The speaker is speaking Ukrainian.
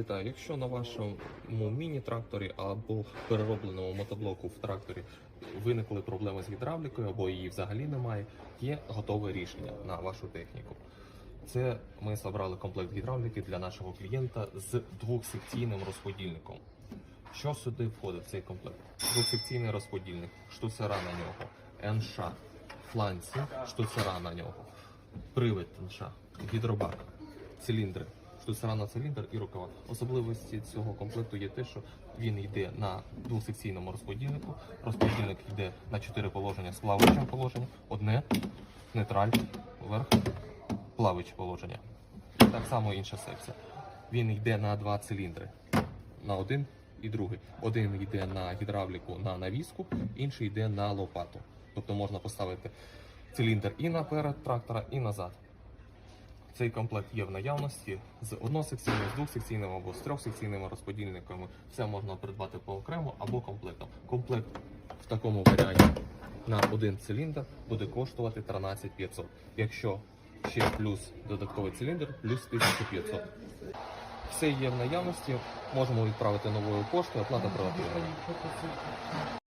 Вітаю, якщо на вашому міні-тракторі або переробленому мотоблоку в тракторі виникли проблеми з гідравлікою або її взагалі немає, є готове рішення на вашу техніку. Це ми зібрали комплект гідравліки для нашого клієнта з двохсекційним розподільником. Що сюди входить в цей комплект? Двохсекційний розподільник, штуцера на нього, НШ, фланці, штуцера на нього, привід НШ, гідробак, циліндри, штуцера на циліндр і рукава. Особливості цього комплекту є те, що він йде на двохсекційному розподільнику. Розподільник йде на чотири положення з плаваючим положенням, одне нейтраль, вверх, плаваюче положення. Так само інша секція. Він йде на два циліндри. На один і другий. Один йде на гідравліку на навіску, інший йде на лопату. Тобто можна поставити циліндр і наперед трактора, і назад. Цей комплект є в наявності з односекційним, з двохсекційним або з трьохсекційними розподільниками. Все можна придбати по окремо або комплектом. Комплект в такому варіанті на один циліндр буде коштувати 13 500. Якщо ще плюс додатковий циліндр, плюс 1500. Все є в наявності. Можемо відправити новою поштою, оплата прилативна.